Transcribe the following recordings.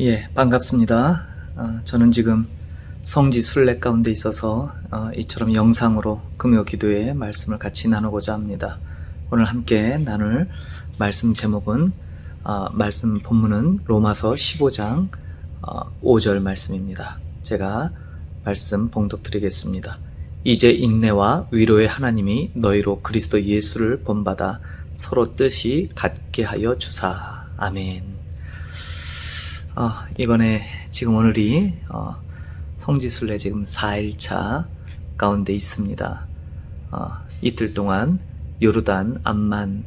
예, 반갑습니다. 어, 저는 지금 성지 순례 가운데 있어서 어, 이처럼 영상으로 금요 기도회 말씀을 같이 나누고자 합니다. 오늘 함께 나눌 말씀 제목은 어, 말씀 본문은 로마서 15장 어, 5절 말씀입니다. 제가 말씀 봉독 드리겠습니다. 이제 인내와 위로의 하나님이 너희로 그리스도 예수를 본받아 서로 뜻이 같게 하여 주사. 아멘. 어, 이번에 지금 오늘이 어, 성지순례 지금 4일차 가운데 있습니다. 어, 이틀 동안 요르단 암만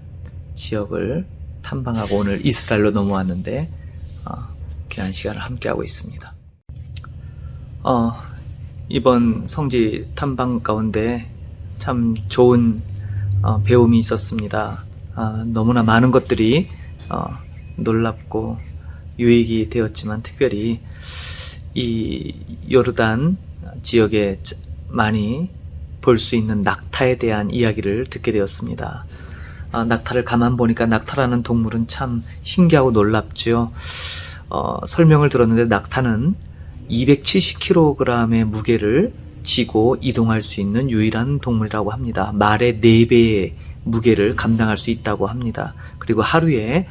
지역을 탐방하고 오늘 이스라엘로 넘어왔는데 어, 귀한 시간을 함께하고 있습니다. 어, 이번 성지 탐방 가운데 참 좋은 어, 배움이 있었습니다. 아, 너무나 많은 것들이 어, 놀랍고 유익이 되었지만 특별히 이 요르단 지역에 많이 볼 수 있는 낙타에 대한 이야기를 듣게 되었습니다. 아, 낙타를 가만 보니까 낙타라는 동물은 참 신기하고 놀랍죠. 어, 설명을 들었는데 낙타는 270kg의 무게를 지고 이동할 수 있는 유일한 동물이라고 합니다. 말의 4배의 무게를 감당할 수 있다고 합니다. 그리고 하루에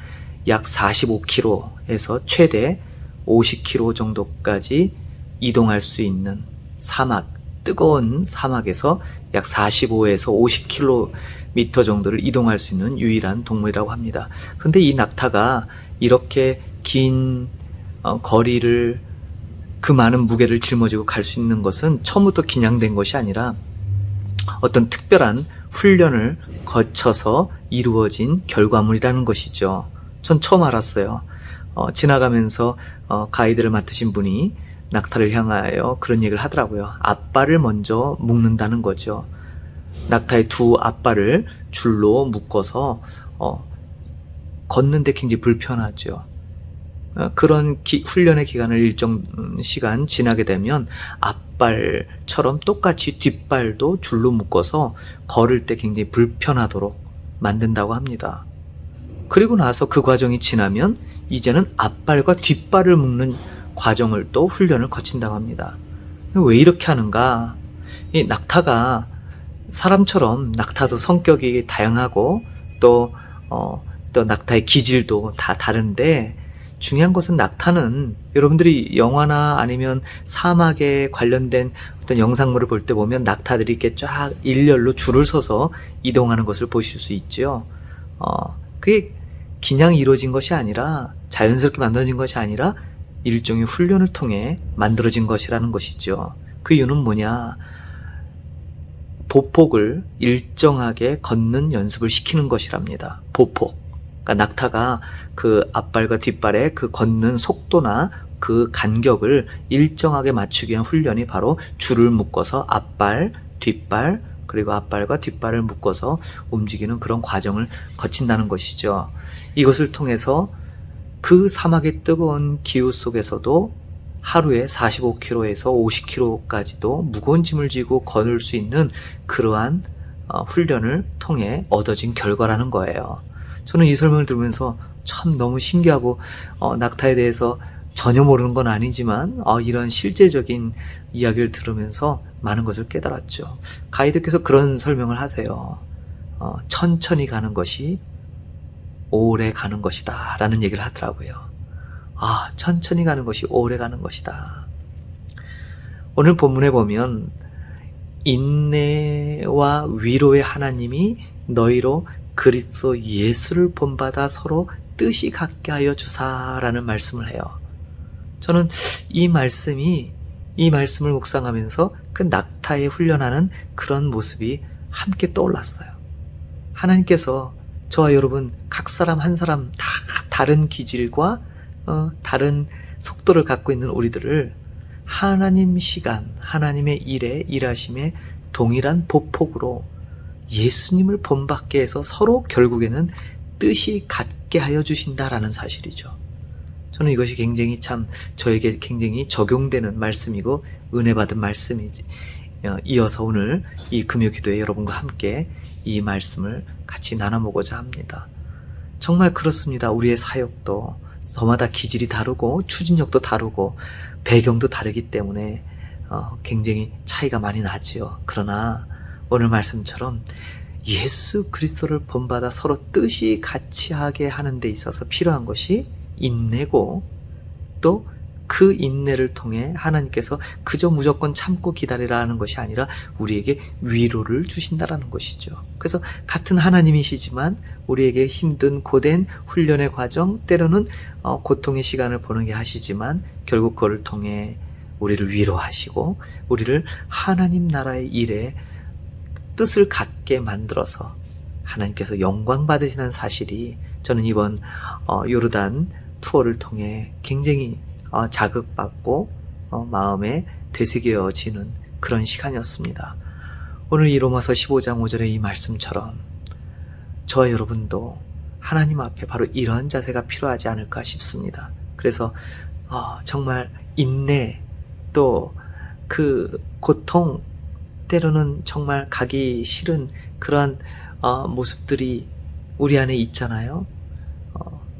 약 45km 에서 최대 50km 정도까지 이동할 수 있는 사막, 뜨거운 사막에서 약 45에서 50km 정도를 이동할 수 있는 유일한 동물이라고 합니다. 그런데 이 낙타가 이렇게 긴 어, 거리를 그 많은 무게를 짊어지고 갈 수 있는 것은 처음부터 긴양된 것이 아니라 어떤 특별한 훈련을 거쳐서 이루어진 결과물이라는 것이죠. 전 처음 알았어요. 어, 지나가면서 어, 가이드를 맡으신 분이 낙타를 향하여 그런 얘기를 하더라고요. 앞발을 먼저 묶는다는 거죠. 낙타의 두 앞발을 줄로 묶어서 어, 걷는데 굉장히 불편하죠. 어, 그런 기- 훈련의 기간을 일정 음, 시간 지나게 되면 앞발처럼 똑같이 뒷발도 줄로 묶어서 걸을 때 굉장히 불편하도록 만든다고 합니다. 그리고 나서 그 과정이 지나면 이제는 앞발과 뒷발을 묶는 과정을 또 훈련을 거친다고 합니다. 왜 이렇게 하는가? 이 낙타가 사람처럼 낙타도 성격이 다양하고 또, 어, 또 낙타의 기질도 다 다른데 중요한 것은 낙타는 여러분들이 영화나 아니면 사막에 관련된 어떤 영상물을 볼 때 보면 낙타들이 이렇게 쫙 일렬로 줄을 서서 이동하는 것을 보실 수 있죠. 어, 그게 그냥 이루어진 것이 아니라 자연스럽게 만들어진 것이 아니라 일종의 훈련을 통해 만들어진 것이라는 것이죠. 그 이유는 뭐냐? 보폭을 일정하게 걷는 연습을 시키는 것이랍니다. 보폭. 그러니까 낙타가 그 앞발과 뒷발의 그 걷는 속도나 그 간격을 일정하게 맞추기 위한 훈련이 바로 줄을 묶어서 앞발, 뒷발, 그리고 앞발과 뒷발을 묶어서 움직이는 그런 과정을 거친다는 것이죠. 이것을 통해서 그 사막의 뜨거운 기후 속에서도 하루에 45km에서 50km까지도 무거운 짐을 지고 걸을 수 있는 그러한 어, 훈련을 통해 얻어진 결과라는 거예요. 저는 이 설명을 들으면서 참 너무 신기하고 어, 낙타에 대해서 전혀 모르는 건 아니지만 어, 이런 실제적인 이야기를 들으면서 많은 것을 깨달았죠. 가이드께서 그런 설명을 하세요. 어, 천천히 가는 것이 오래 가는 것이다. 라는 얘기를 하더라고요. 아, 천천히 가는 것이 오래 가는 것이다. 오늘 본문에 보면, 인내와 위로의 하나님이 너희로 그리스도 예수를 본받아 서로 뜻이 같게 하여 주사라는 말씀을 해요. 저는 이 말씀이, 이 말씀을 묵상하면서 그 낙타에 훈련하는 그런 모습이 함께 떠올랐어요. 하나님께서 저와 여러분 각 사람 한 사람 다 다른 기질과 어, 다른 속도를 갖고 있는 우리들을 하나님 시간, 하나님의 일에 일하심에 동일한 보폭으로 예수님을 본받게 해서 서로 결국에는 뜻이 같게 하여 주신다라는 사실이죠. 저는 이것이 굉장히 참 저에게 굉장히 적용되는 말씀이고 은혜 받은 말씀이지. 어, 이어서 오늘 이 금요 기도에 여러분과 함께 이 말씀을 같이 나눠보고자 합니다. 정말 그렇습니다. 우리의 사역도 저마다 기질이 다르고 추진력도 다르고 배경도 다르기 때문에 어, 굉장히 차이가 많이 나지요. 그러나 오늘 말씀처럼 예수 그리스도를 본받아 서로 뜻이 같이 하게 하는 데 있어서 필요한 것이 인내고 또 그 인내를 통해 하나님께서 그저 무조건 참고 기다리라는 것이 아니라 우리에게 위로를 주신다라는 것이죠. 그래서 같은 하나님이시지만 우리에게 힘든 고된 훈련의 과정, 때로는 어, 고통의 시간을 보내게 하시지만 결국 그를 통해 우리를 위로하시고 우리를 하나님 나라의 일에 뜻을 갖게 만들어서 하나님께서 영광 받으시는 사실이 저는 이번 어, 요르단 투어를 통해 굉장히 어, 자극받고 어, 마음에 되새겨지는 그런 시간이었습니다. 오늘 이 로마서 15장 5절의 이 말씀처럼 저와 여러분도 하나님 앞에 바로 이러한 자세가 필요하지 않을까 싶습니다. 그래서 어, 정말 인내 또 그 고통 때로는 정말 가기 싫은 그러한 어, 모습들이 우리 안에 있잖아요.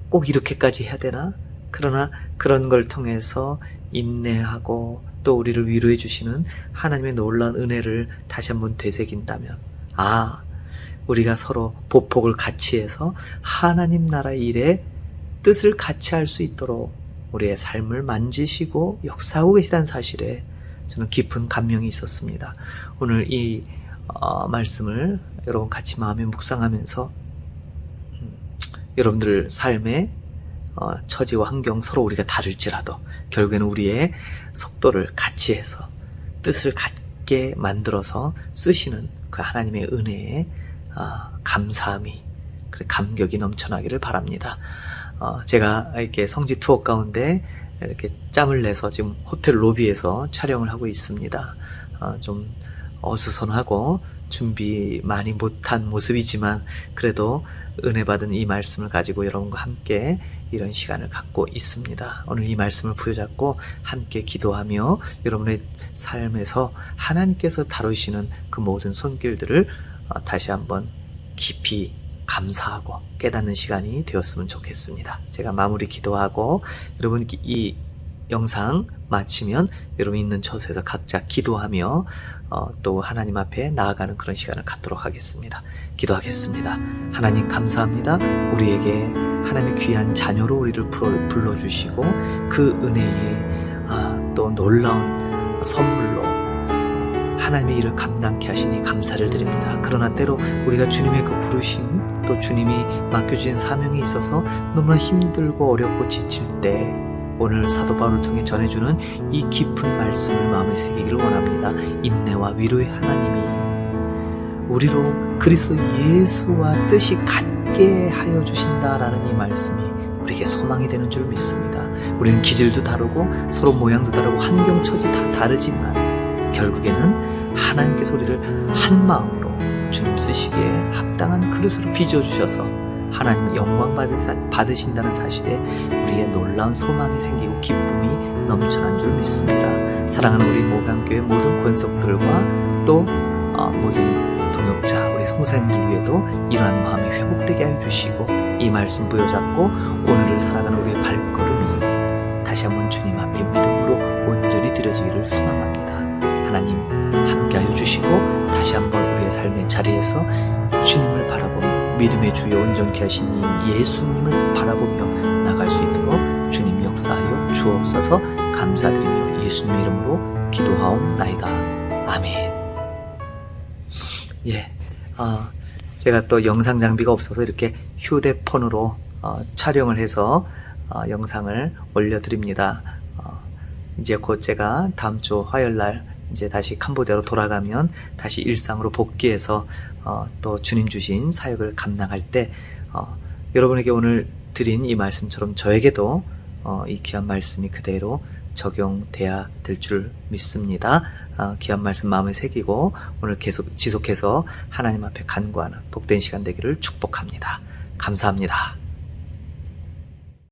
어, 꼭 이렇게까지 해야 되나? 그러나 그런 걸 통해서 인내하고 또 우리를 위로해 주시는 하나님의 놀라운 은혜를 다시 한번 되새긴다면, 아, 우리가 서로 보폭을 같이 해서 하나님 나라 일에 뜻을 같이 할 수 있도록 우리의 삶을 만지시고 역사하고 계시다는 사실에 저는 깊은 감명이 있었습니다. 오늘 이 어, 말씀을 여러분 같이 마음에 묵상하면서 음, 여러분들 삶의 어, 처지와 환경 서로 우리가 다를지라도 결국에는 우리의 속도를 같이 해서 뜻을 같게 만들어서 쓰시는 그 하나님의 은혜에 어, 감사함이 그리고 감격이 넘쳐나기를 바랍니다. 어, 제가 이렇게 성지 투어 가운데 이렇게 짬을 내서 지금 호텔 로비에서 촬영을 하고 있습니다. 어, 좀 어수선하고 준비 많이 못한 모습이지만 그래도 은혜 받은 이 말씀을 가지고 여러분과 함께 이런 시간을 갖고 있습니다. 오늘 이 말씀을 부여잡고 함께 기도하며 여러분의 삶에서 하나님께서 다루시는 그 모든 손길들을 어, 다시 한번 깊이 감사하고 깨닫는 시간이 되었으면 좋겠습니다. 제가 마무리 기도하고 여러분 이 영상 마치면 여러분 있는 처소에서 각자 기도하며 어, 또 하나님 앞에 나아가는 그런 시간을 갖도록 하겠습니다. 기도하겠습니다. 하나님 감사합니다. 우리에게 하나님의 귀한 자녀로 우리를 불러, 불러주시고 그 은혜에 아, 또 놀라운 선물로 하나님의 일을 감당케 하시니 감사를 드립니다. 그러나 때로 우리가 주님의 그 부르심 또 주님이 맡겨주신 사명에 있어서 너무나 힘들고 어렵고 지칠 때 오늘 사도 바울을 통해 전해주는 이 깊은 말씀을 마음에 새기기를 원합니다. 인내와 위로의 하나님이 우리로 그리스도 예수와 뜻이 같게 하여 주신다라는 이 말씀이 우리에게 소망이 되는 줄 믿습니다. 우리는 기질도 다르고 서로 모양도 다르고 환경 처지 다 다르지만 결국에는 하나님께서 우리를 한 마음으로 주님 쓰시기에 합당한 그릇으로 빚어 주셔서 하나님 영광 받으신다는 사실에 우리의 놀라운 소망이 생기고 기쁨이 넘쳐난 줄 믿습니다. 사랑하는 우리 모강교회 모든 권속들과 또 어, 모든 동역자 우리 송사님들 위에도 이러한 마음이 회복되게 해주시고 이 말씀 부여잡고 오늘을 살아가는 우리의 발걸음이 다시 한번 주님 앞에 믿음으로 온전히 드려지기를 소망합니다. 하나님 함께하여 주시고 다시 한번 우리의 삶의 자리에서 주님을 바라보며 믿음의 주여 온전케 하신 이 예수님을 바라보며 나갈 수 있도록 주님 역사하여 주옵소서 감사드리며 예수님의 이름으로 기도하옵나이다. 아멘. 예, 어, 제가 또 영상 장비가 없어서 이렇게 휴대폰으로 어, 촬영을 해서 어, 영상을 올려드립니다. 어, 이제 곧 제가 다음 주 화요일 날 이제 다시 캄보디아로 돌아가면 다시 일상으로 복귀해서 어, 또 주님 주신 사역을 감당할 때 어, 여러분에게 오늘 드린 이 말씀처럼 저에게도 어, 이 귀한 말씀이 그대로 적용돼야 될 줄 믿습니다. 어, 귀한 말씀 마음에 새기고 오늘 계속 지속해서 하나님 앞에 간구하는 복된 시간 되기를 축복합니다. 감사합니다.